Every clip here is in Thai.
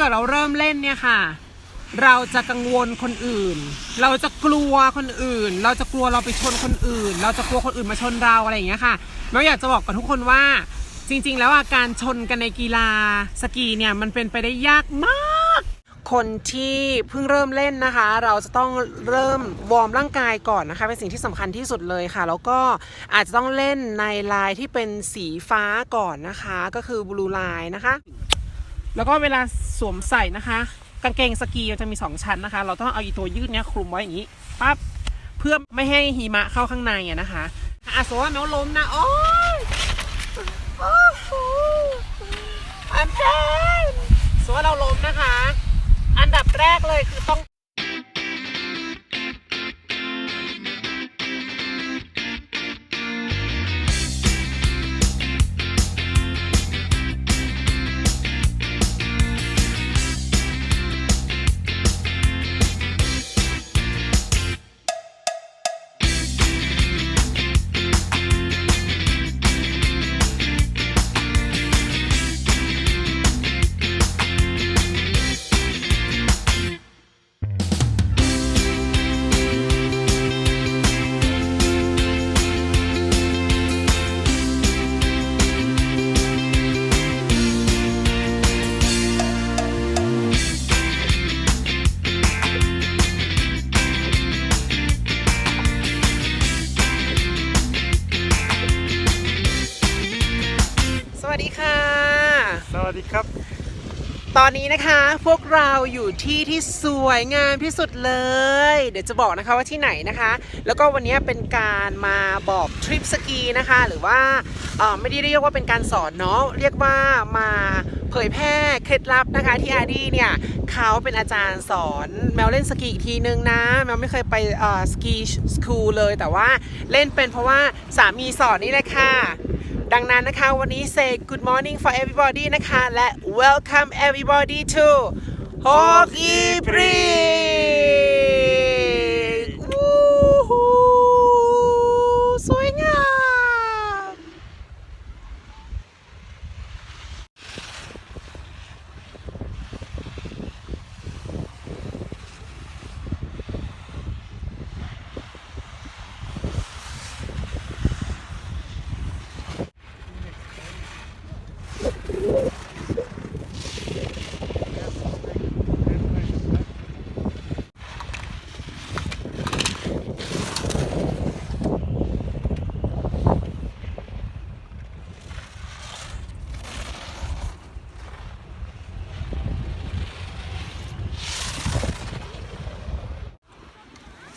กิดเราเริ่มเล่นเนี่ยค่ะ เราจะกังวลคนอื่น เราจะกลัวคนอื่น เราจะกลัวเราไปชนคนอื่น เราจะกลัวคนอื่นมาชนเราอะไรอย่างเงี้ยค่ะเราอยากจะบอกกับทุกคนว่า จริง ๆ แล้วอาการชนกันในกีฬาสกีเนี่ยมันเป็นไปได้ยากมาก คนที่เพิ่งเริ่มเล่นนะคะ เราจะต้องเริ่มวอร์มร่างกายก่อนนะคะเป็นสิ่งที่สำคัญที่สุดเลยค่ะ แล้วก็อาจจะต้องเล่นในลายที่เป็นสีฟ้าก่อนนะคะ ก็คือบลูไลน์นะคะ แล้วก็เวลาสวมใส่นะคะ กางเกงสกีมันจะมี 2 ชั้นนะคะ เราต้องเอาอีตัวยืดเนี้ยคลุมไว้อย่างนี้ปั๊บเพื่อไม่ให้หิมะเข้าข้างในอะนะคะอะสมมติว่าแมวล้มนะโอ้ยอันเพนสว่าเราล้มนะคะ อันดับแรกเลยคือต้อง ค่ะ สวัสดีครับ ตอนนี้นะคะพวกเราอยู่ที่ที่สวยงามที่สุดเลย เดี๋ยวจะบอกนะคะว่าที่ไหนนะคะ แล้วก็วันนี้เป็นการมาบอกทริปสกีนะคะ หรือว่าเอ่อไม่ได้เรียกว่าเป็นการสอนเนาะเรียกว่ามาเผยแพร่เคล็ดลับนะคะที่อาดี้เนี่ยเขาเป็นอาจารย์สอนแมวเล่นสกีอีกทีนึงนะแมวไม่เคยไปเอ่อสกีสคูลเลย แต่ว่าเล่นเป็นเพราะว่าสามีสอนนี่แหละค่ะ ดังนั้นนะคะ วันนี้ say good morning for everybody นะคะ และ welcome everybody to Hockey Break วู้ฮู้สวยงาม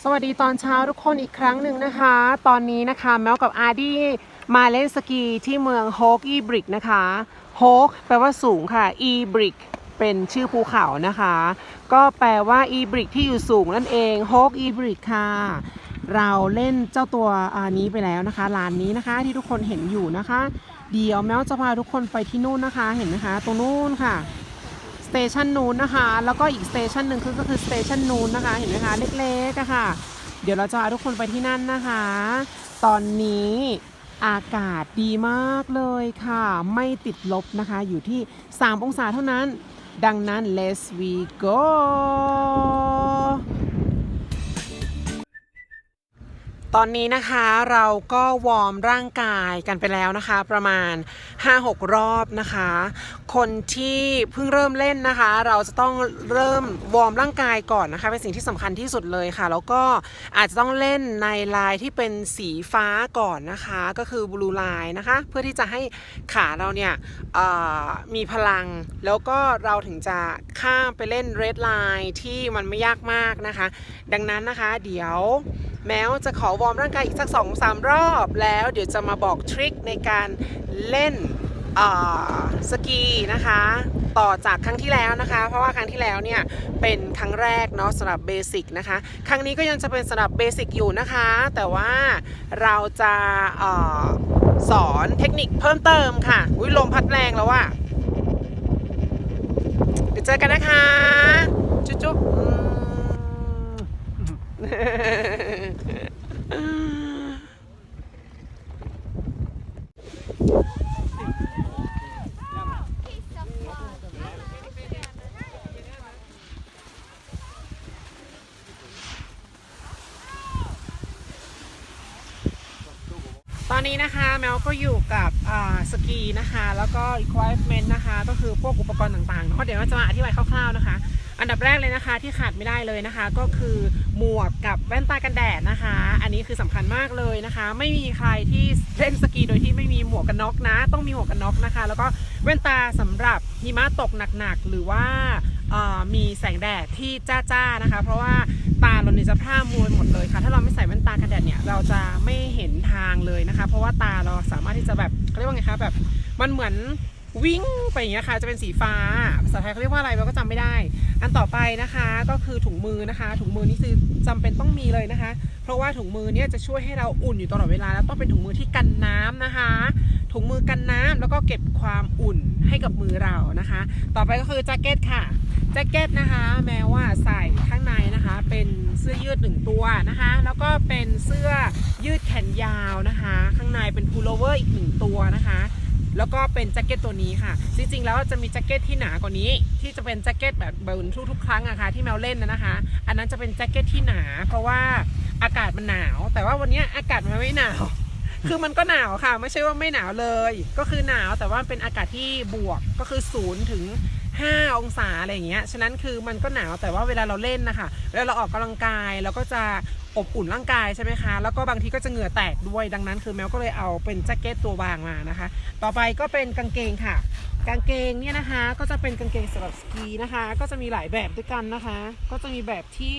สวัสดีตอนเช้าทุกคนอีกครั้งหนึ่งนะคะ ตอนนี้นะคะแมวกับอาร์ดี้มาเล่นสกีที่เมืองโฮกอีบริกนะคะโฮกแปลว่าสูงค่ะอีบริกเป็นชื่อภูเขานะคะ ก็แปลว่าอีบริกที่อยู่สูงนั่นเองโฮกอีบริกค่ะ เราเล่นเจ้าตัวอันนี้ไปแล้วนะคะลานนี้นะคะที่ทุกคนเห็นอยู่นะคะ เดี๋ยวแมวจะพาทุกคนไปที่นู่นนะคะเห็นไหมคะ ตรงนู้นค่ะ เตชันนู้นนะคะ แล้วก็อีกสเตชันหนึ่งคือก็คือสเตชันนู้นนะคะ เห็นไหมคะ เล็กๆอะค่ะ เดี๋ยวเราจะพาทุกคนไปที่นั่นนะคะ ตอนนี้อากาศดีมากเลยค่ะ ไม่ติดลบนะคะ อยู่ที่ 3 องศาเท่านั้น ดังนั้น let's we go ตอนนี้นะคะเราก็วอร์มร่างกายกันไปแล้วนะคะ ประมาณ 5-6 รอบนะคะ คนที่เพิ่งเริ่มเล่นนะคะ เราจะต้องเริ่มวอร์มร่างกายก่อนนะคะเป็นสิ่งที่สำคัญที่สุดเลยค่ะ แล้วก็อาจจะต้องเล่นในลายที่เป็นสีฟ้าก่อนนะคะ ก็คือบลูไลน์นะคะ เพื่อที่จะให้ขาเราเนี่ยมีพลัง แล้วก็เราถึงจะข้ามไปเล่นเรดไลน์ที่มันไม่ยากมากนะคะ ดังนั้นนะคะ เดี๋ยวแม้วจะขอวอร์มร่างกายอีกสัก2อสารอบ แล้วเดี๋ยวจะมาบอกทริคในการเล่นเออสกีนะคะ ต่อจากครั้งที่แล้วนะคะ เพราะว่าครั้งที่แล้วเนี่ยเป็นครั้งแรกเนาะสำหรับเบสิกนะคะ ครั้งนี้ก็ยังจะเป็นสำหรับเบสิกอยู่นะคะ แต่ว่าเราจะเออสอนเทคนิคเพิ่มเติมค่ะ อุ้ยลมพัดแรงแล้วอะเดี๋ยวเจอกันนะคะ จุ๊บ ตอนนี้นะคะแมวก็อยู่กับสกีนะคะ แล้วก็ equipment นะคะ ก็คือพวกอุปกรณ์ต่างๆเนาะเดี๋ยวเราจะมาอธิบายคร่าวๆนะคะ อันดับแรกเลยนะคะที่ขาดไม่ได้เลยนะคะ ก็คือ หมวกกับแว่นตากันแดดนะคะ อันนี้คือสำคัญมากเลยนะคะ ไม่มีใครที่เล่นสกีโดยที่ไม่มีหมวกกันน็อกนะ ต้องมีหมวกกันน็อกนะคะ แล้วก็แว่นตาสำหรับหิมะตกหนักๆ หรือว่ามีแสงแดดที่จ้าๆนะคะ เพราะว่าตาเราเนี่ยจะพร่ามัวหมดเลยค่ะ ถ้าเราไม่ใส่แว่นตากันแดดเนี่ยเราจะไม่เห็นทางเลยนะคะ เพราะว่าตาเราสามารถที่จะแบบเขาเรียกว่าไงคะแบบมันเหมือน วิ่งไปอย่างเงี้ยค่ะจะเป็นสีฟ้าภาษาไทยเขาเรียกว่าอะไรเราก็จำไม่ได้ อันต่อไปนะคะก็คือถุงมือนะคะ ถุงมือนี่คือจำเป็นต้องมีเลยนะคะ เพราะว่าถุงมือเนี่ยจะช่วยให้เราอุ่นอยู่ตลอดเวลา แล้วต้องเป็นถุงมือที่กันน้ำนะคะ ถุงมือกันน้ำแล้วก็เก็บความอุ่นให้กับมือเรานะคะ ต่อไปก็คือแจ็คเก็ตค่ะแจ็คเก็ตนะคะ แม้ว่าใส่ข้างในนะคะ เป็นเสื้อยืดหนึ่งตัวนะคะ แล้วก็เป็นเสื้อยืดแขนยาวนะคะ ข้างในเป็นพูลโลเวอร์อีกหนึ่งตัวนะคะ แล้วก็เป็นแจ็คเก็ตตัวนี้ค่ะ จริงๆ แล้วจะมีแจ็คเก็ตที่หนากว่านี้ ที่จะเป็นแจ็คเก็ตแบบเบิร์นทุกๆ ครั้งอะค่ะที่แมวเล่นนะนะคะ อันนั้นจะเป็นแจ็คเก็ตที่หนา เพราะว่าอากาศมันหนาว แต่ว่าวันนี้อากาศมันไม่หนาว คือมันก็หนาวค่ะ ไม่ใช่ว่าไม่หนาวเลย ก็คือหนาวแต่ว่าเป็นอากาศที่บวกก็คือศูนย์ถึง 5 องศาอะไรอย่างเงี้ย ฉะนั้นคือมันก็หนาวแต่ว่าเวลาเราเล่นนะคะเวลาเราออกกำลังกายเราก็จะอบอุ่นร่างกายใช่ไหมคะ แล้วก็บางทีก็จะเหงื่อแตกด้วย ดังนั้นคือแมวก็เลยเอาเป็นแจ็คเก็ตตัวบางมานะคะ ต่อไปก็เป็นกางเกงค่ะ กางเกงเนี่ยนะคะ ก็จะเป็นกางเกงสำหรับสกีนะคะ ก็จะมีหลายแบบด้วยกันนะคะ ก็จะมีแบบที่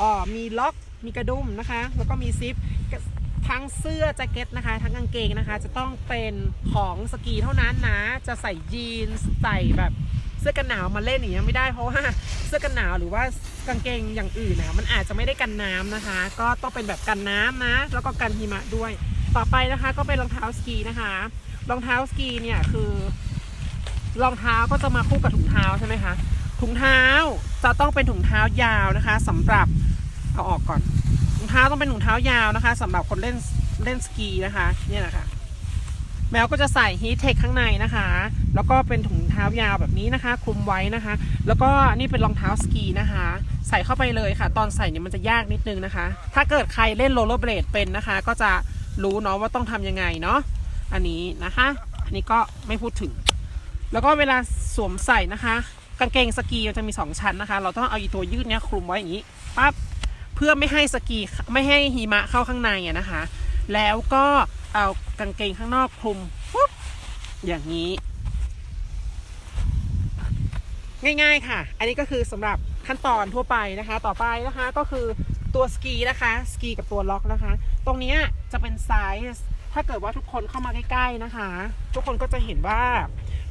อ่อมีล็อก มีกระดุมนะคะ แล้วก็มีซิป ทั้งเสื้อแจ็คเก็ตนะคะ ทั้งกางเกงนะคะ จะต้องเป็นของสกีเท่านั้นนะ จะใส่ยีนส์ใส่แบบ เสื้อกันหนาวมาเล่นอย่างเงี้ยไม่ได้เพราะว่าเสื้อกันหนาวหรือว่ากางเกงอย่างอื่นนะมันอาจจะไม่ได้กันน้ำนะคะ ก็ต้องเป็นแบบกันน้ำนะ แล้วก็กันหิมะด้วย ต่อไปนะคะ ก็เป็นรองเท้าสกีนะคะ รองเท้าสกีเนี่ยคือรองเท้าก็จะมาคู่กับถุงเท้าใช่ไหมคะถุงเท้าจะต้องเป็นถุงเท้ายาวนะคะสำหรับเอาออกก่อนถุงเท้าต้องเป็นถุงเท้ายาวนะคะสำหรับคนเล่นเล่นสกีนะคะ เนี่ยนะคะ แมวก็จะใส่ฮีทเทคข้างในนะคะ แล้วก็เป็นถุงเท้ายาวแบบนี้นะคะ คลุมไว้นะคะ แล้วก็นี่เป็นรองเท้าสกีนะคะ ใส่เข้าไปเลยค่ะ ตอนใส่เนี่ยมันจะยากนิดนึงนะคะ ถ้าเกิดใครเล่นโรลเลอร์เบลดเป็นนะคะ ก็จะรู้เนาะว่าต้องทำยังไงเนาะอันนี้นะคะ อันนี้ก็ไม่พูดถึง แล้วก็เวลาสวมใส่นะคะ กางเกงสกีมันจะมี 2 ชั้นนะคะ เราต้องเอาอีตัวยืดเนี้ยคลุมไว้อย่างนี้ปั๊บเพื่อไม่ให้สกีไม่ให้หิมะเข้าข้างในอะนะคะ แล้วก็ เอากางเกงข้างนอกคลุมปุ๊บอย่างนี้ ง่ายๆค่ะ อันนี้ก็คือสำหรับขั้นตอนทั่วไปนะคะ ต่อไปนะคะก็คือตัวสกีนะคะสกีกับตัวล็อกนะคะ ตรงนี้จะเป็นไซส์ถ้าเกิดว่าทุกคนเข้ามาใกล้ๆนะคะ ทุกคนก็จะเห็นว่า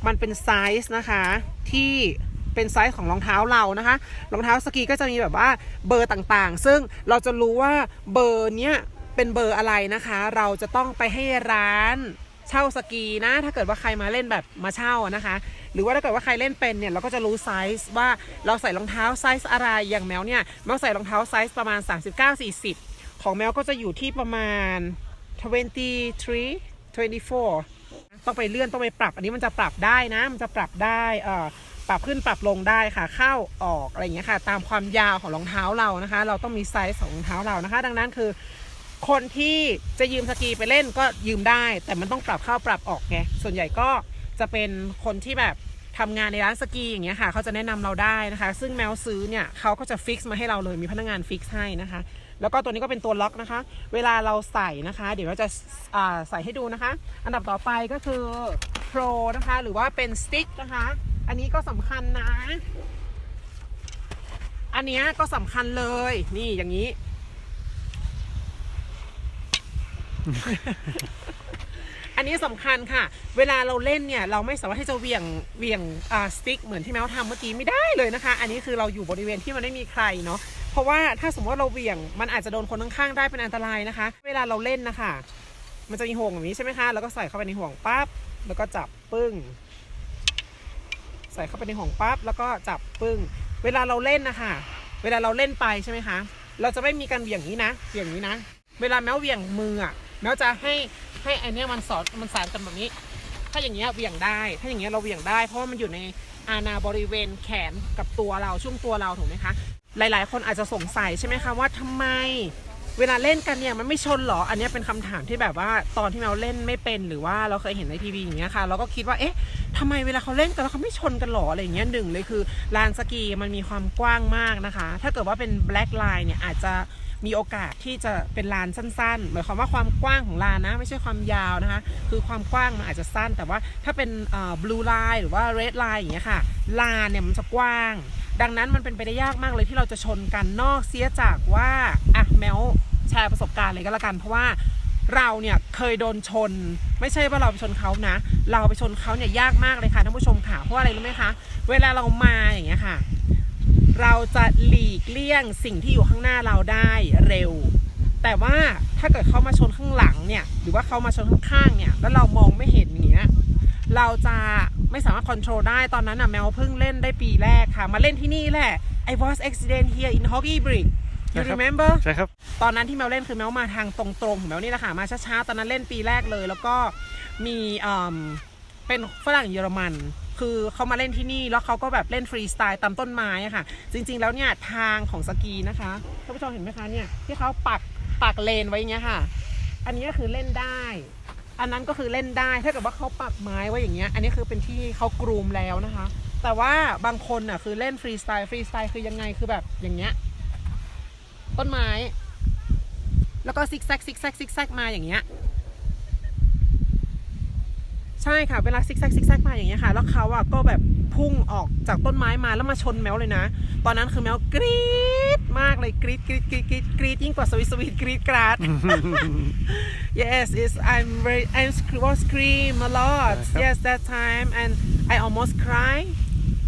มันเป็นไซส์นะคะ ที่เป็นไซส์ของรองเท้าเรานะคะ รองเท้าสกีก็จะมีแบบว่าเบอร์ต่างๆ ซึ่งเราจะรู้ว่าเบอร์เนี้ย เป็นเบอร์อะไรนะคะ เราจะต้องไปให้ร้านเช่าสกีนะ ถ้าเกิดว่าใครมาเล่นแบบมาเช่านะคะ หรือว่าถ้าเกิดว่าใครเล่นเป็นเนี่ยเราก็จะรู้ไซส์ว่าเราใส่รองเท้าไซส์อะไรอย่างแมวเนี่ยแมวใส่รองเท้าไซส์ประมาณ 39-40 ของแมวก็จะอยู่ที่ประมาณ 23 24 ต้องไปเลื่อนต้องไปปรับ อันนี้มันจะปรับได้นะ มันจะปรับได้เอ่อปรับขึ้นปรับลงได้ค่ะ เข้าออกอะไรอย่างเงี้ยค่ะ ตามความยาวของรองเท้าเรานะคะ เราต้องมีไซส์ของรองเท้าเรานะคะ ดังนั้นคือ คนที่จะยืมสกีไปเล่นก็ยืมได้ แต่มันต้องปรับเข้าปรับออกไงส่วนใหญ่ก็จะเป็นคนที่แบบทำงานในร้านสกีอย่างเงี้ยค่ะเขาจะแนะนำเราได้นะคะ ซึ่งแมวซื้อเนี่ยเขาก็จะฟิกซ์มาให้เราเลยมีพนักงานฟิกซ์ให้นะคะ แล้วก็ตัวนี้ก็เป็นตัวล็อกนะคะ เวลาเราใส่นะคะ เดี๋ยวเราจะาใส่ให้ดูนะคะ อันดับต่อไปก็คือโปรนะคะ หรือว่าเป็นสติ๊กนะคะ อันนี้ก็สำคัญนะ อันเนี้ยก็สำคัญเลยนี่อย่างนี้ อันนี้สำคัญค่ะ เวลาเราเล่นเนี่ย เราไม่สามารถที่จะเวี่ยงเวี่ยงอ่าสติ๊กเหมือนที่แมวทำเมื่อกี้ไม่ได้เลยนะคะ อันนี้คือเราอยู่บริเวณที่มันไม่มีใครเนาะ เพราะว่าถ้าสมมติว่าเราเวี่ยง มันอาจจะโดนคนข้างๆได้เป็นอันตรายนะคะ เวลาเราเล่นนะคะ มันจะมีห่วงแบบนี้ใช่ไหมคะ แล้วก็ใส่เข้าไปในห่วงปั๊บ แล้วก็จับปึ้ง ใส่เข้าไปในห่วงปั๊บ แล้วก็จับปึ้ง เวลาเราเล่นนะคะ เวลาเราเล่นไปใช่ไหมคะ เราจะไม่มีการเวี่ยงนี้นะเวี่ยงนี้นะ เวลาแมวเวี่ยงมืออะ แมวจะให้ให้ไอเนี้ยมันสอดมันสานกันแบบนี้ ถ้าอย่างเงี้ยเหวี่ยงได้ ถ้าอย่างเงี้ยเราเหวี่ยงได้ เพราะว่ามันอยู่ในอาณาบริเวณแขนกับตัวเราช่วงตัวเราถูกไหมคะ หลาย ๆ คนอาจจะสงสัยใช่ไหมคะว่าทำไม เวลาเล่นกันเนี่ยมันไม่ชนเหรอ อันนี้เป็นคำถามที่แบบว่าตอนที่เราเล่นไม่เป็นหรือว่าเราเคยเห็นในทีวีอย่างเงี้ยค่ะ เราก็คิดว่าเอ๊ะทำไมเวลาเขาเล่นกันแล้วเขาไม่ชนกันหรออะไรเงี้ยหนึ่งเลยคือลานสกีมันมีความกว้างมากนะคะ ถ้าเกิดว่าเป็น black line เนี่ยอาจจะมีโอกาสที่จะเป็นลานสั้นๆ หมายความว่าความกว้างของลานนะ ไม่ใช่ความยาวนะคะ คือความกว้างมันอาจจะสั้น แต่ว่าถ้าเป็นเอ่อ blue line หรือว่า red line อย่างเงี้ยค่ะ ลานเนี่ยมันจะกว้าง ดังนั้นมันเป็นไปได้ยากมากเลยที่เราจะชนกันนอกเสียจากว่าอะแมว แชร์ประสบการณ์เลยก็แล้วกัน เพราะว่าเราเนี่ยเคยโดนชน ไม่ใช่ว่าเราไปชนเขานะ เราไปชนเขาเนี่ยยากมากเลยค่ะท่านผู้ชมค่ะเพราะว่าอะไรรู้ไหมคะ เวลาเรามาอย่างเงี้ยค่ะ เราจะหลีกเลี่ยงสิ่งที่อยู่ข้างหน้าเราได้เร็ว แต่ว่าถ้าเกิดเขามาชนข้างหลังเนี่ย หรือว่าเขามาชนข้างๆเนี่ยแล้วเรามองไม่เห็นอย่างเงี้ยเราจะไม่สามารถควบคุมได้ตอนนั้นอะแมวเพิ่งเล่นได้ปีแรกค่ะ มาเล่นที่นี่แหละ I was accident here in Hockey Brick you นะครับ remember ใช่ครับ ตอนนั้นที่แมวเล่นคือแมวมาทางตรงๆของแมวนี่แหละค่ะมาช้าๆตอนนั้นเล่นปีแรกเลย แล้วก็มีเอ่อเป็นฝรั่งเยอรมันคือเขามาเล่นที่นี่แล้วเขาก็แบบเล่นฟรีสไตล์ตามต้นไม้ค่ะ จริง ๆ แล้วเนี่ยทางของสกีนะคะท่านผู้ชมเห็นไหมคะเนี่ยที่เขาปักปักเลนไว้อย่างเงี้ยค่ะ อันนี้ก็คือเล่นได้ อันนั้นก็คือเล่นได้ถ้าเกิดว่าเขาปักไม้ไว้อย่างเงี้ย อันนี้คือเป็นที่เขากรูมแล้วนะคะ แต่ว่าบางคนอะคือเล่นฟรีสไตล์ฟรีสไตล์คือยังไงคือแบบอย่างเงี้ยต้นไม้ แล้วก็ซิกแซกซิกแซกซิกแซกมาอย่างเงี้ยใช่ค่ะเวลาซิกแซกซิกแซกมาอย่างเงี้ยค่ะแล้วเขาอะก็แบบพุ่งออกจากต้นไม้มาแล้วมาชนแมวเลยนะ ตอนนั้นคือแมวกรี๊ดมากเลยกรี๊ดกรี๊ดกรี๊ดกรี๊ดกรี๊ดยิ่งกว่าสวิตสวิตกรี๊ดกราด yes it's I'm very I was scream a lot ครับ yes that time and I almost cry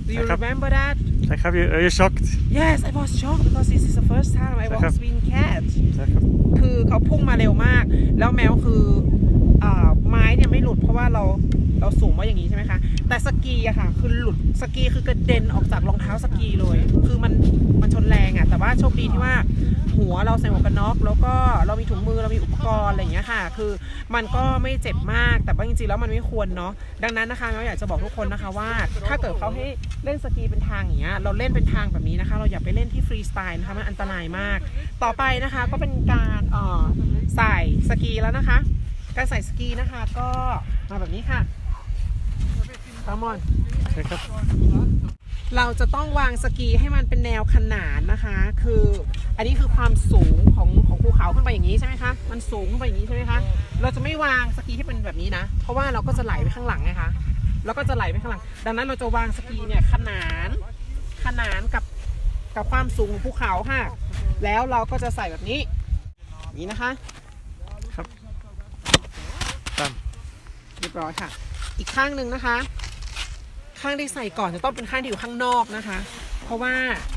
do you ครับ remember that ใช่ครับ you are you shocked yes I was shocked because this is the first time I ใช่ was ครับ being catch ใช่ครับคือเขาพุ่งมาเร็วมาก แล้วแมวคืออาไม้เนี่ยไม่หลุดเพราะว่าเรา เราสูงไว่าอย่างนี้ใช่ไหมคะ แต่สกีอะค่ะ คือหลุดสกีคือกระเด็นออกจากรองเท้าสกีเลย คือมันมันชนแรงอะแต่ว่าโชคดีที่ว่าหัวเราใส่หมวกกันน็อกแล้วก็เรามีถุงมือเรามีอุปกรณ์อะไรอย่างเงี้ยค่ะ คือมันก็ไม่เจ็บมากแต่ว่าจริงๆแล้วมันไม่ควรเนาะดังนั้นนะคะเราอยากจะบอกทุกคนนะคะว่า ถ้าเกิดเขาให้เล่นสกีเป็นทางอย่างเงี้ยเราเล่นเป็นทางแบบนี้นะคะ เราอย่าไปเล่นที่ฟรีสไตล์นะคะมันอันตรายมาก ต่อไปนะคะก็เป็นการอ่อใส่สกีแล้วนะคะ การใส่สกีนะคะก็มาแบบนี้ค่ะ ตามอนใช่ครับ เราจะต้องวางสกีให้มันเป็นแนวขนานนะคะ คืออันนี้คือความสูงของของภูเขาขึ้นไปอย่างนี้ใช่ไหมคะ มันสูงขึ้นไปอย่างนี้ใช่ไหมคะ เราจะไม่วางสกีที่เป็นแบบนี้นะ เพราะว่าเราก็จะไหลไปข้างหลังไงคะเราก็จะไหลไปข้างหลัง ดังนั้นเราจะวางสกีเนี่ยขนาน ขนานกับกับความสูงของภูเขาค่ะ แล้วเราก็จะใส่แบบนี้อย่างนี้นะคะ ครับตามเรียบร้อยค่ะ อีกข้างหนึ่งนะคะ ข้างที่ใส่ก่อนจะต้องเป็นข้างที่อยู่ข้างนอกนะคะ เพราะว่า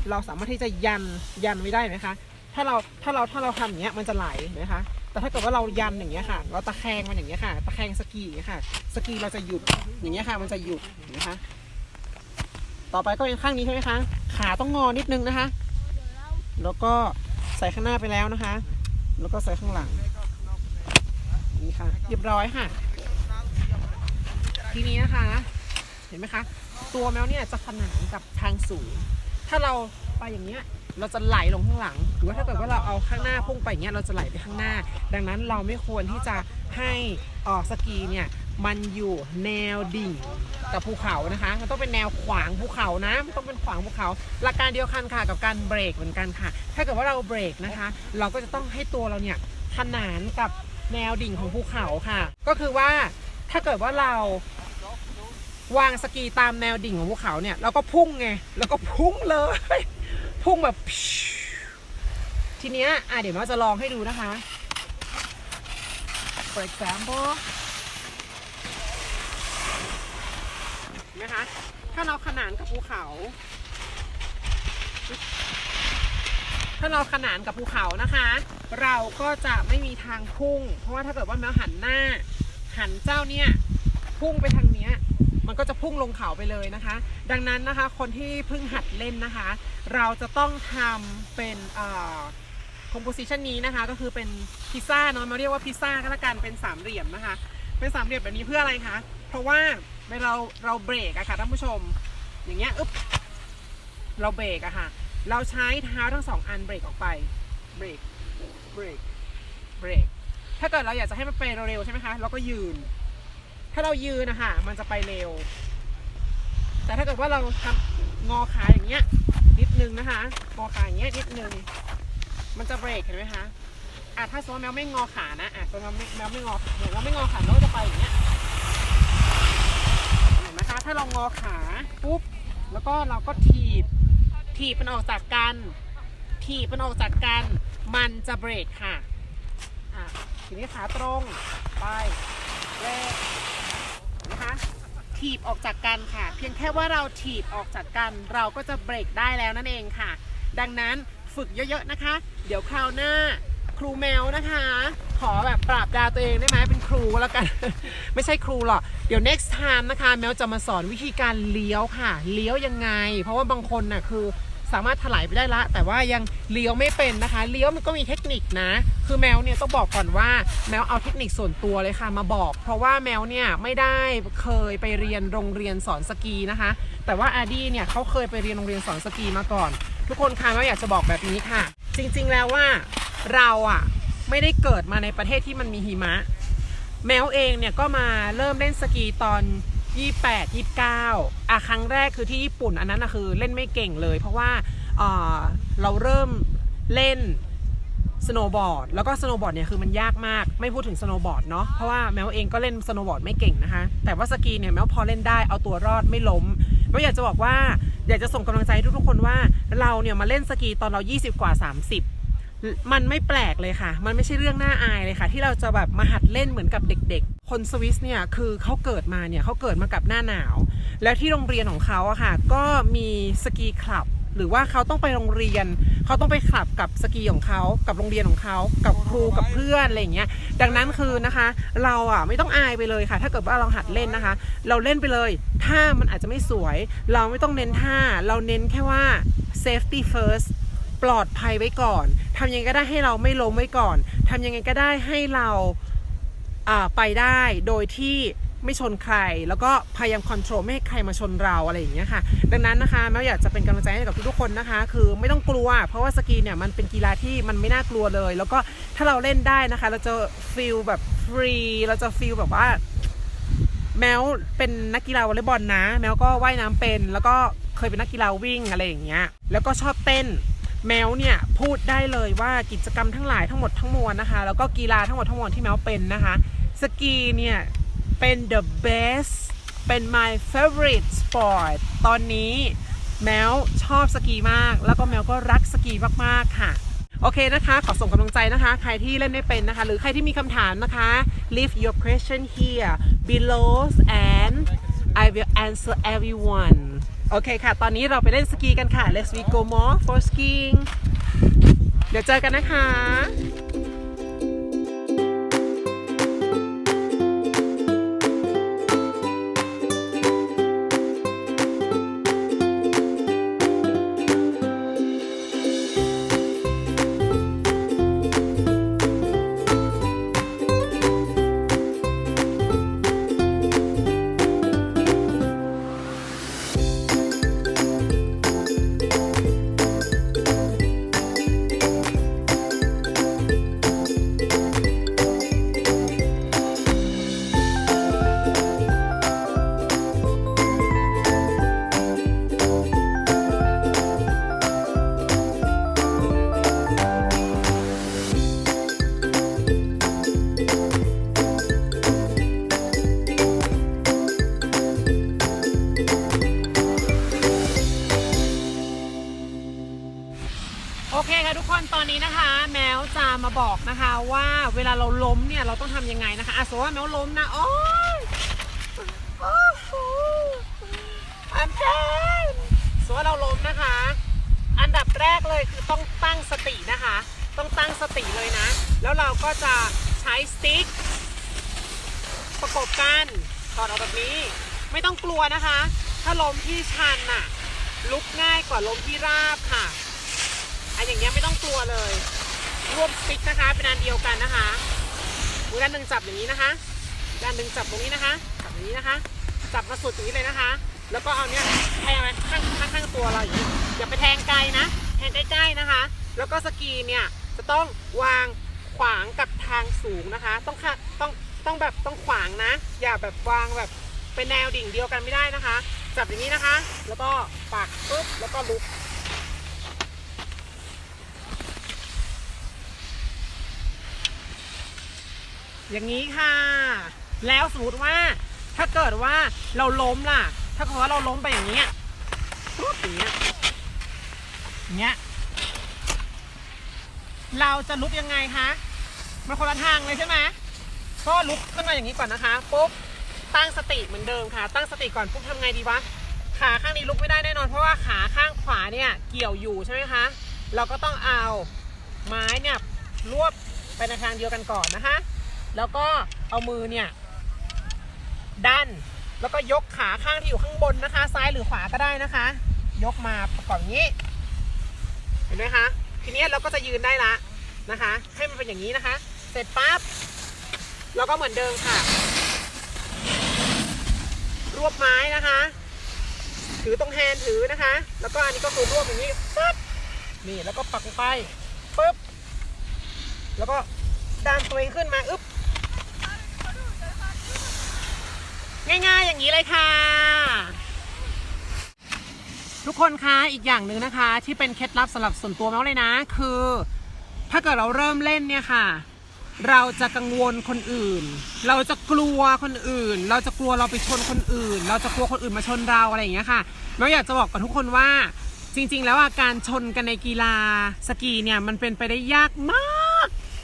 เราสามารถที่จะยันยันไว้ได้ไหมคะ ถ้าเราถ้าเราถ้าเราทำอย่างเงี้ยมันจะไหลนไหมคะ แต่ถ้าเกิดว่าเรายันอย่างเงี้ยค่ะ เราตะแคงมันอย่างเงี้ยค่ะ ตะแคงสกีอย่างเงี้ยค่ะ สกีเราจะหยุดอย่างเงี้ยค่ะ มันจะหยุดนไหมคะ ต่อไปก็เป็นข้างนี้ใช่ไหมคะ ขาต้องงอนิดนึงนะคะ แล้วก็ใส่ข้างหน้าไปแล้วนะคะ แล้วก็ใส่ข้างหลังนี่ค่ะ เรียบร้อยค่ะ ทีนี้นะคะ ห็นไหมคะ ตัวแมวเนี่ยจะขนานกับทางสูง ถ้าเราไปอย่างเงี้ยเราจะไหลลงข้างหลัง หรือว่าถ้าเกิดว่าเราเอาข้างหน้าพุ่งไปอย่างเงี้ยเราจะไหลไปข้างหน้า ดังนั้นเราไม่ควรที่จะให้ออกสกีเนี่ยมันอยู่แนวดิ่งกับภูเขานะคะ มันต้องเป็นแนวขวางภูเขานะมันต้องเป็นขวางภูเขา หลักการเดียวกันค่ะกับการเบรกเหมือนกันค่ะ ถ้าเกิดว่าเราเบรกนะคะ เราก็จะต้องให้ตัวเราเนี่ยขนานกับแนวดิ่งของภูเขาค่ะ ก็คือว่าถ้าเกิดว่าเรา วางสกีตามแนวดิ่งของภูเขาเนี่ยเราก็พุ่งไงแล้วก็พุ่งเลย พุ่งแบบ ทีเนี้ยอะเดี๋ยวเราจะลองให้ดูนะคะ for example นไหมคะถ้าเราขนานกับภูเขา ถ้าเราขนานกับภูเขานะคะ เราก็จะไม่มีทางพุ่ง เพราะว่าถ้าเกิดว่าแมวหันหน้า หันเจ้าเนี่ย พุ่งไปทาง มันก็จะพุ่งลงเขาไปเลยนะคะ ดังนั้นนะคะคนที่เพิ่งหัดเล่นนะคะ เราจะต้องทำเป็นเอ่อ composition นี้นะคะ ก็คือเป็นพิซซ่าเนาะมาเรียกว่าพิซซ่าก็แล้วกันเป็นสามเหลี่ยมนะคะ เป็นสามเหลี่ยมแบบนี้เพื่ออะไรคะเพราะว่าเวลาเราเราเบรกอะค่ะท่านผู้ชม อย่างเงี้ยอึ๊บเราเบรกอะค่ะ เราใช้เท้าทั้งสองอันเบรกออกไปเบรกเบรกเบรกถ้าเกิดเราอยากจะให้มันไปเร็วๆใช่ไหมคะ เราก็ยืน ถ้าเรายืนนะคะมันจะไปเร็ว แต่ถ้าเกิดว่าเราทำงอขาอย่างเงี้ยนิดนึงนะคะงอขาอย่างเงี้ยนิดนึง มันจะเบรกเห็นไหมคะอะถ้าสมมติแมวไม่งอขานะอะตัวแมวไม่แมวไม่งอขาเห็นว่าไม่งอขาแล้วจะไปอย่างเงี้ยเห็นไหมคะถ้าเรางอขาปุ๊บแล้วก็เราก็ถีบถีบมันออกจากกันถีบมันออกจากกันมันจะเบรกค่ะอะทีนี้ขาตรงไปเบรกเห็ นะคะถีบออกจากกันค่ะ เพียงแค่ว่าเราถีบออกจากกัน เราก็จะเบรกได้แล้วนั่นเองค่ะ ดังนั้นฝึกเยอะๆนะคะ เดี๋ยวคราวหน้าครูแมวนะคะ ขอแบบปราบดาตัวเองได้ไหมเป็นครูแล้วกัน ไม่ใช่ครูหรอกเดี๋ยว next time นะคะ แมวจะมาสอนวิธีการเลี้ยวค่ะ เลี้ยวยังไง เพราะว่าบางคนน่ะคือ สามารถถลายไปได้ละ แต่ว่ายังเลี้ยวไม่เป็นนะคะ เลี้ยวมันก็มีเทคนิคนะ คือแมวเนี่ยต้องบอกก่อนว่าแมวเอาเทคนิคส่วนตัวเลยค่ะมาบอก เพราะว่าแมวเนี่ยไม่ได้เคยไปเรียนโรงเรียนสอนสกีนะคะ แต่ว่าอาดี้เนี่ยเขาเคยไปเรียนโรงเรียนสอนสกีมาก่อน ทุกคนคะแมวอยากจะบอกแบบนี้ค่ะ จริงๆแล้วว่าเราอะไม่ได้เกิดมาในประเทศที่มันมีหิมะ แมวเองเนี่ยก็มาเริ่มเล่นสกีตอน 28 29อะครั้งแรกคือที่ญี่ปุ่น อันนั้นนะคือเล่นไม่เก่งเลย เพราะว่าเราเริ่มเล่นสโนว์บอร์ดแล้วก็สโนว์บอร์ดเนี่ยคือมันยากมากไม่พูดถึงสโนว์บอร์ดเนาะเพราะว่าแมวเองก็เล่นสโนว์บอร์ดไม่เก่งนะคะ แต่ว่าสกีเนี่ยแมวพอเล่นได้เอาตัวรอดไม่ล้มแมวอยากจะบอกว่าอยากจะส่งกำลังใจให้ทุกๆคนว่าเราเนี่ยมาเล่นสกีตอนเรา 20 กว่า 30 มันไม่แปลกเลยค่ะ มันไม่ใช่เรื่องน่าอายเลยค่ะ ที่เราจะแบบมาหัดเล่นเหมือนกับเด็ก ๆ คนสวิสเนี่ยคือเขาเกิดมาเนี่ยเขาเกิดมากับหน้าหนาว แล้วที่โรงเรียนของเขาอะค่ะ ก็มีสกีคลับ หรือว่าเขาต้องไปโรงเรียน เขาต้องไปขับกับสกีของเขา กับโรงเรียนของเขา กับครูกับเพื่อนอะไรอย่างเงี้ย ดังนั้นคือนะคะ เราอะไม่ต้องอายไปเลยค่ะ ถ้าเกิดว่าเราหัดเล่นนะคะ เราเล่นไปเลยถ้ามันอาจจะไม่สวย เราไม่ต้องเน้นท่า เราเน้นแค่ว่า safety first ปลอดภัยไว้ก่อน ทำยังไงก็ได้ให้เราไม่ล้มไว้ก่อน ทำยังไงก็ได้ให้เราอ่าไปได้โดยที่ไม่ชนใคร แล้วก็พยายามคอนโทรลไม่ให้ใครมาชนเราอะไรอย่างเงี้ยค่ะ ดังนั้นนะคะแม่อยากจะเป็นกำลังใจให้กับทุกๆคนนะคะ คือไม่ต้องกลัว เพราะว่าสกีเนี่ยมันเป็นกีฬาที่มันไม่น่ากลัวเลย แล้วก็ถ้าเราเล่นได้นะคะ เราจะฟีลแบบฟรีเราจะฟีลแบบว่าแมวเป็นนักกีฬาวอลเลย์บอลนะ แมวก็ว่ายน้ำเป็น แล้วก็เคยเป็นนักกีฬาวิ่งอะไรอย่างเงี้ย แล้วก็ชอบเต้น แมวเนี่ยพูดได้เลยว่ากิจกรรมทั้งหลายทั้งหมดทั้งมวลนะคะ แล้วก็กีฬาทั้งหมดทั้งมวลที่แมวเป็นนะคะสกีเนี่ยเป็น the best เป็น my favorite sport ตอนนี้แมวชอบสกีมาก แล้วก็แมวก็รักสกีมากๆค่ะ โอเคนะคะ ขอส่งกำลังใจนะคะ ใครที่เล่นไม่เป็นนะคะ หรือใครที่มีคำถามนะคะ leave your question here below and I will answer everyone โอเคค่ะ ตอนนี้เราไปเล่นสกีกันค่ะ let's we go more for skiing เดี๋ยวเจอกันนะคะ อะสว่าแมวล้มนะโอ้ยโอ้โหอันเดนสว่าเราล้มนะคะ อันดับแรกเลยคือต้องตั้งสตินะคะ ต้องตั้งสติเลยนะ แล้วเราก็จะใช้สติ๊กประกบกันถอดออกแบบนี้ ไม่ต้องกลัวนะคะ ถ้าล้มที่ชันน่ะ ลุกง่ายกว่าล้มที่ราบค่ะอันอย่างเงี้ยไม่ต้องกลัวเลยรวมสติ๊กนะคะเป็นอันเดียวกันนะคะ มือด้านหนึ่งจับอย่างนี้นะคะ ด้านหนึ่งจับตรงนี้นะคะ จับอย่างนี้นะคะ จับมาสุดอย่างนี้เลยนะคะ แล้วก็เอาเนี้ยแทงไปข้างข้างข้างตัวเราอย่างนี้อย่าไปแทงไกลนะ แทงใกล้ๆนะคะ แล้วก็สกีเนี่ยจะต้องวางขวางกับทางสูงนะคะ ต้องค่ะต้องต้องแบบต้องขวางนะ อย่าแบบวางแบบเป็นแนวดิ่งเดียวกันไม่ได้นะคะ จับอย่างนี้นะคะ แล้วก็ปักปุ๊บแล้วก็ลุก อย่างนี้ค่ะ แล้วสมมติว่าถ้าเกิดว่าเราล้มล่ะ ถ้าเกิดว่าเราล้มไปอย่างเงี้ยปุ๊บอย่างเงี้ยอย่างเงี้ย เราจะลุกยังไงคะมันคนละทางเลยใช่ไหมก็ลุกขึ้นมาอย่างนี้ก่อนนะคะปุ๊บตั้งสติเหมือนเดิมค่ะ ตั้งสติก่อนปุ๊บทำไงดีวะขาข้างนี้ลุกไม่ได้แน่นอน เพราะว่าขาข้างขวาเนี่ยเกี่ยวอยู่ใช่ไหมคะ เราก็ต้องเอาไม้เนี่ยรวบไปในทางเดียวกันก่อนนะคะ แล้วก็เอามือเนี่ยดันแล้วก็ยกขาข้างที่อยู่ข้างบนนะคะ ซ้ายหรือขวาก็ได้นะคะ ยกมาประกอบอย่างนี้ เห็นไหมคะ ทีนี้เราก็จะยืนได้ละนะคะ ให้มันเป็นอย่างนี้นะคะ เสร็จปั๊บเราก็เหมือนเดิมค่ะ รวบไม้นะคะ ถือตรงแฮนถือนะคะ แล้วก็อันนี้ก็คือรวบอย่างนี้ปึ๊บนี่แล้วก็ปักลงไปปึ๊บแล้วก็ดันตัวเองขึ้นมาอึ๊บ ง่าย ๆ อย่างนี้เลยค่ะ ทุกคนคะอีกอย่างหนึ่งนะคะ ที่เป็นเคล็ดลับสำหรับส่วนตัวแมวเลยนะ คือ ถ้าเกิดเราเริ่มเล่นเนี่ยค่ะ เราจะกังวลคนอื่น เราจะกลัวคนอื่น เราจะกลัวเราไปชนคนอื่น เราจะกลัวคนอื่นมาชนเราอะไรอย่างเงี้ยค่ะแมวอยากจะบอกกับทุกคนว่าจริง ๆ แล้วอะการชนกันในกีฬาสกีเนี่ยมันเป็นไปได้ยากมาก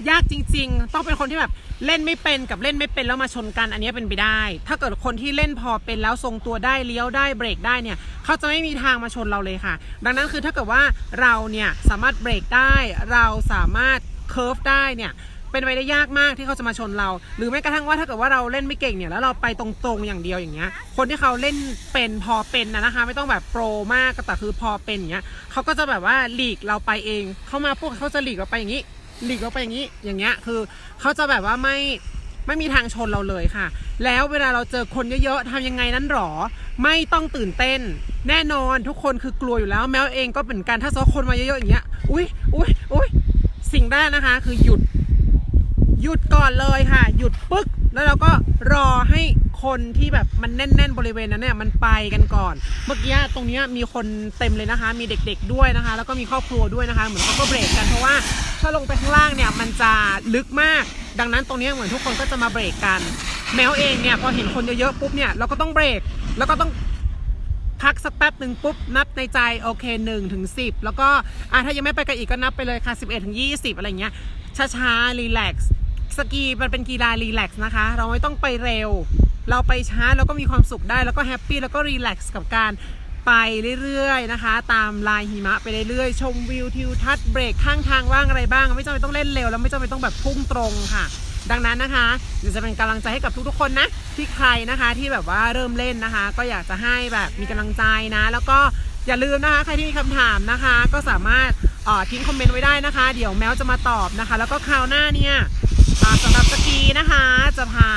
ยากจริง ๆ ต้องเป็นคนที่แบบเล่นไม่เป็นกับเล่นไม่เป็นแล้วมาชนกันอันนี้เป็นไปได้ ถ้าเกิดคนที่เล่นพอเป็นแล้วทรงตัวได้เลี้ยวได้เบรกได้เนี่ยเขาจะไม่มีทางมาชนเราเลยค่ะ ดังนั้นคือถ้าเกิดว่าเราเนี่ยสามารถเบรกได้ เราสามารถเคิร์ฟได้เนี่ยเป็นไปได้ยากมากที่เขาจะมาชนเรา หรือแม้กระทั่งว่าถ้าเกิดว่าเราเล่นไม่เก่งเนี่ยแล้วเราไปตรงๆอย่างเดียวอย่างเงี้ย คนที่เขาเล่นเป็นพอเป็นนะนะคะ ไม่ต้องแบบโปรมากแต่คือพอเป็นอย่างเงี้ยเขาก็จะแบบว่าหลีกเราไปเอง เขามาพวกเขาจะหลีกเราไปอย่างนี้ หลีกเราไปอย่างนี้ อย่างเงี้ย คือเขาจะแบบว่าไม่ไม่มีทางชนเราเลยค่ะ แล้วเวลาเราเจอคนเยอะๆทำยังไงนั้นหรอ ไม่ต้องตื่นเต้น แน่นอนทุกคนคือกลัวอยู่แล้ว แมวเองก็เหมือนกันถ้าเจอคนมาเยอะๆอย่างเงี้ย อุ้ยอุ้ยอุ้ยสิ่งแรกนะคะ คือหยุด หยุดก่อนเลยค่ะ หยุดปึ๊ก แล้วเราก็รอให้คนที่แบบมันแน่น ๆ บริเวณนั้นเนี่ยมันไปกันก่อน เมื่อกี้ตรงนี้มีคนเต็มเลยนะคะ มีเด็กๆด้วยนะคะ แล้วก็มีครอบครัวด้วยนะคะ เหมือนเขาก็เบรกกันเพราะว่าถ้าลงไปข้างล่างเนี่ยมันจะลึกมาก ดังนั้นตรงนี้เหมือนทุกคนก็จะมาเบรกกัน แมวเองเนี่ยพอเห็นคนเยอะๆปุ๊บเนี่ยเราก็ต้องเบรกแล้วก็ต้องพักสักแป๊บหนึ่งปุ๊บนับในใจโอเค1ถึง10 แล้วก็อะถ้ายังไม่ไปกันอีกก็นับไปเลยค่ะ 11ถึง20 อะไรเงี้ยช้าๆรีแลกซ์ สกีมันเป็นกีฬารีแลกซ์นะคะ เราไม่ต้องไปเร็ว เราไปช้าแล้วก็มีความสุขได้แล้วก็แฮปปี้แล้วก็รีแลกซ์กับการไปเรื่อยๆนะคะ ตามลายหิมะไปเรื่อยๆ ชมวิวทิวทัศน์เบรกข้างทางว่างอะไรบ้าง ไม่จำเป็นต้องเล่นเร็วแล้วไม่จำเป็นต้องแบบพุ่งตรงค่ะ ดังนั้นนะคะเดี๋ยวจะเป็นกำลังใจให้กับทุกๆคนนะที่ใครนะคะที่แบบว่าเริ่มเล่นนะคะ ก็อยากจะให้แบบมีกำลังใจนะ แล้วก็อย่าลืมนะคะ ใครที่มีคำถามนะคะ ก็สามารถออทิ้งคอมเมนต์ไว้ได้นะคะ เดี๋ยวแมวจะมาตอบนะคะ แล้วก็คราวหน้าเนี่ย สำหรับสกีนะคะจะพา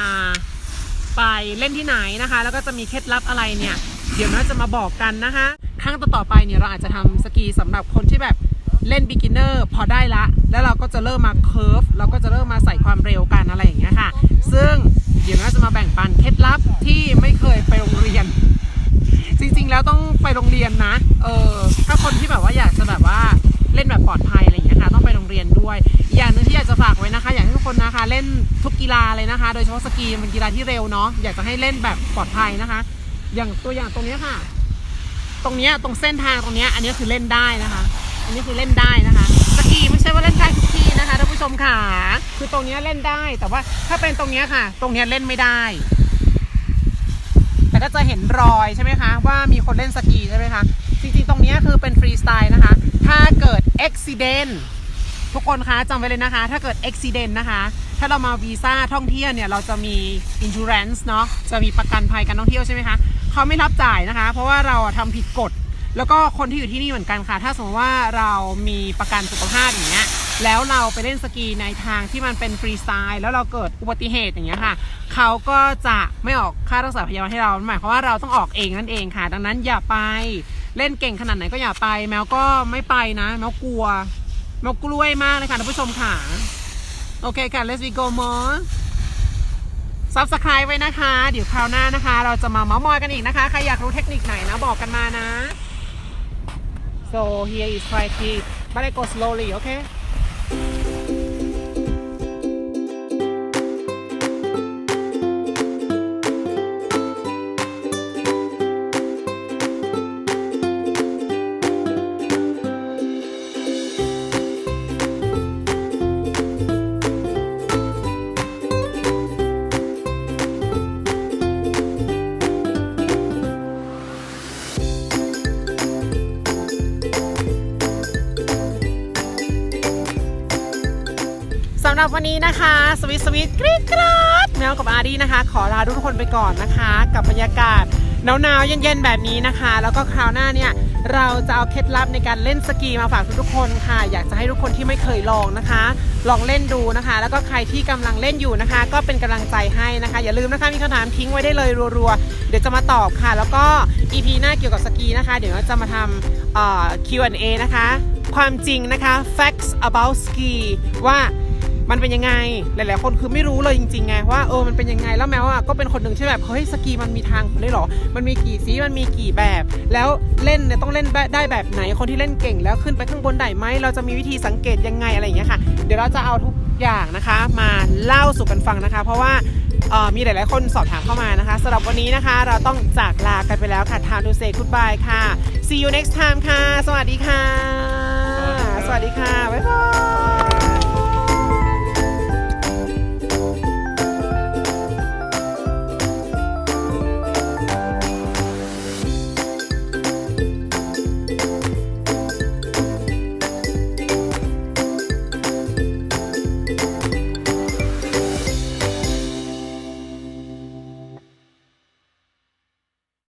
ไปเล่นที่ไหนนะคะ แล้วก็จะมีเคล็ดลับอะไรเนี่ย เดี๋ยวน่าจะมาบอกกันนะคะครั้งต่อๆไปเนี่ยเราอาจจะทำสกีสำหรับคนที่แบบเล่น beginner พอได้ละ แล้วเราก็จะเริ่มมา curve เราก็จะเริ่มมาใส่ความเร็วกันอะไรอย่างเงี้ยค่ะ ซึ่งเดี๋ยวน่าจะมาแบ่งปันเคล็ดลับที่ไม่เคยไปโรงเรียน จริงๆแล้วต้องไปโรงเรียนนะ เออถ้าคนที่แบบว่าอยากจะแบบว่าเล่นแบบปลอดภัยอะไร รียนด้วยอีกอย่างหนึงที่อยากจะฝากไว้นะคะ อยากให้ทุกคนนะคะ เล่นทุกกีฬาเลยนะคะ โดยเฉพาะสกีมันเป็นกีฬาที่เร็วเนาะอยากจะให้เล่นแบบปลอดภัยนะคะ อย่างตัวอย่างตรงนี้ค่ะ ตรงนี้ตรงเส้นทางตรงนี้อันนี้คือเล่นได้นะคะ อันนี้คือเล่นได้นะคะสกีไม่ใช่ว่าเล่นได้ทุกที่นะคะท่านผู้ชมค่ะคือตรงนี้เล่นได้แต่ว่าถ้าเป็นตรงนี้ค่ะ ตรงนี้เล่นไม่ได้แต่ก็จะเห็นรอยใช่ไหมคะ ว่ามีคนเล่นสกีใช่ไหมคะ จริงๆ ตรงนี้คือเป็นฟรีสไตล์นะคะ ถ้าเกิดอุบิเหตุ ทุกคนคะจำไว้เลยนะคะ ถ้าเกิดอุบิเหตุนะคะ ถ้าเรามาวีซ่าท่องเที่ยวเนี่ยเราจะมี insurance เนาะจะมีประกันภัยการท่องเที่ยวใช่ไหมคะเขาไม่รับจ่ายนะคะ เพราะว่าเราทำผิดกฎ แล้วก็คนที่อยู่ที่นี่เหมือนกันค่ะ ถ้าสมมติว่าเรามีประกันสุขภาพอย่างเงี้ยแล้วเราไปเล่นสกีในทางที่มันเป็นฟรีสไตล์แล้วเราเกิดอุบัติเหตุอย่างเงี้ยค่ะเขาก็จะไม่ออกค่ารักษาพยาบาลให้เราหมายความว่าเราต้องออกเองนั่นเองค่ะ ดังนั้นอย่าไปเล่นเก่งขนาดไหนก็อย่าไป แมวก็ไม่ไปนะ แมวกลัว มากล้วยมากเลยค่ะท่านผู้ชมค่ะ โอเคค่ะ let's we go more subscribe ไว้นะคะ เดี๋ยวคราวหน้านะคะ เราจะมาเมาส์มอยกันอีกนะคะ ใครอยากรู้เทคนิคไหนนะ บอกกันมานะ so here is my key but I go slowly okay รับวันนี้นะคะ สวิตสวิตกรี๊ดกราดแมวกับอาร์ดี้นะคะ ขอลาทุกคนไปก่อนนะคะ กับบรรยากาศหนาวๆเย็นๆแบบนี้นะคะ แล้วก็คราวหน้าเนี่ยเราจะเอาเคล็ดลับในการเล่นสกีมาฝากทุกๆคนค่ะ อยากจะให้ทุกคนที่ไม่เคยลองนะคะ ลองเล่นดูนะคะ แล้วก็ใครที่กำลังเล่นอยู่นะคะ ก็เป็นกำลังใจให้นะคะ อย่าลืมนะคะมีคำถามทิ้งไว้ได้เลยรัวๆ เดี๋ยวจะมาตอบค่ะ แล้วก็ EP หน้าเกี่ยวกับสกีนะคะ เดี๋ยวเราจะมาทำเอ่อ Q&A นะคะ ความจริงนะคะ facts about ski ว่า มันเป็นยังไง หลาย ๆ คนคือไม่รู้เลยจริง ๆ ไงว่าเออมันเป็นยังไงแล้วแมวอะก็เป็นคนหนึ่งที่แบบเฮ้ยสกีมันมีทางได้หรอ มันมีกี่สีมันมีกี่แบบ แล้วเล่นเนี่ยต้องเล่นแบบได้แบบไหนคนที่เล่นเก่ง แล้วขึ้นไปข้างบนได้ไหมเราจะมีวิธีสังเกตยังไงอะไรอย่างเงี้ยค่ะ เดี๋ยวเราจะเอาทุกอย่างนะคะ มาเล่าสู่กันฟังนะคะ เพราะว่าเอ่อมีหลาย ๆ คนสอบถามเข้ามานะคะสำหรับวันนี้นะคะ เราต้องจากลากันไปแล้วค่ะ time to say goodbye ค่ะ see you next time ค่ะ สวัสดีค่ะ สวัสดีค่ะ บ๊ายบาย